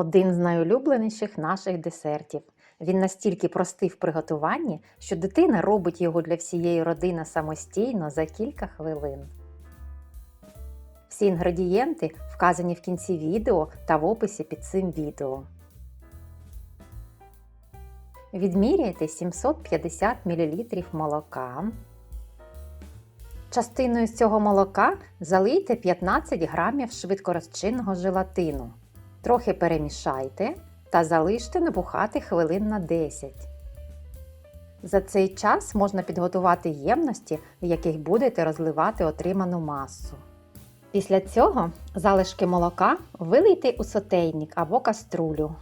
Один з найулюбленіших наших десертів. Він настільки простий в приготуванні, що дитина робить його для всієї родини самостійно за кілька хвилин. Всі інгредієнти вказані в кінці відео та в описі під цим відео. Відміряйте 750 мл молока. Частиною з цього молока залийте 15 грамів швидкорозчинного желатину. Трохи перемішайте та залиште набухати хвилин на 10. За цей час можна підготувати ємності, в яких будете розливати отриману масу. Після цього залишки молока вилийте у сотейник або каструлю.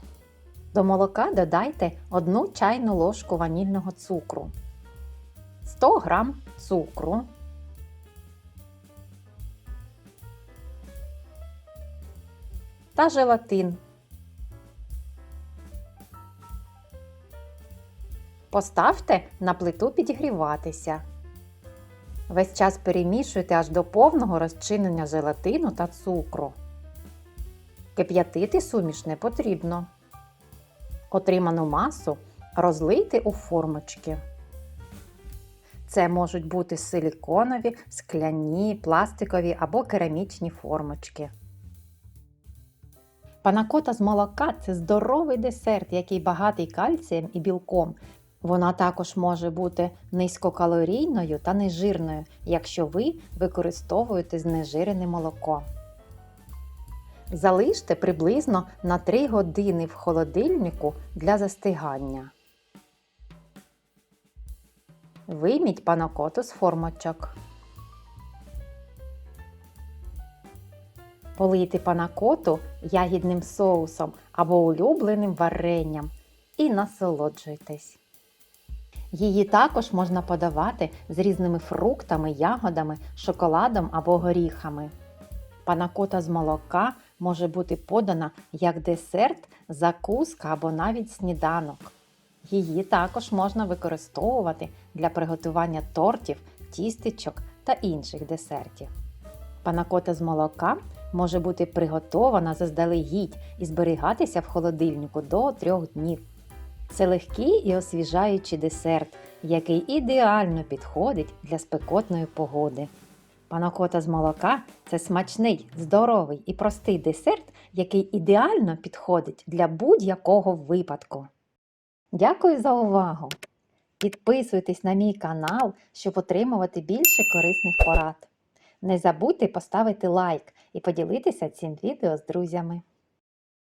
До молока додайте 1 чайну ложку ванільного цукру, 100 г цукру, та желатин. Поставте на плиту підігріватися. Весь час перемішуйте аж до повного розчинення желатину та цукру. Кип'ятити суміш не потрібно. Отриману масу розлийте у формочки. Це можуть бути силіконові, скляні, пластикові або керамічні формочки. Панакота з молока це здоровий десерт, який багатий кальцієм і білком. Вона також може бути низькокалорійною та нежирною, якщо ви використовуєте знежирене молоко. Залиште приблизно на 3 години в холодильнику для застигання. Вийміть панакоту з формочок. Полийте панакоту ягідним соусом або улюбленим варенням і насолоджуйтесь. Її також можна подавати з різними фруктами, ягодами, шоколадом або горіхами. Панакота з молока може бути подана як десерт, закуска або навіть сніданок. Її також можна використовувати для приготування тортів, тістечок та інших десертів. Панакота з молока може бути приготована заздалегідь і зберігатися в холодильнику до 3 днів. Це легкий і освіжаючий десерт, який ідеально підходить для спекотної погоди. Панакота з молока це смачний, здоровий і простий десерт, який ідеально підходить для будь-якого випадку. Дякую за увагу! Підписуйтесь на мій канал, щоб отримувати більше корисних порад. Не забудьте поставити лайк і поділитися цим відео з друзями.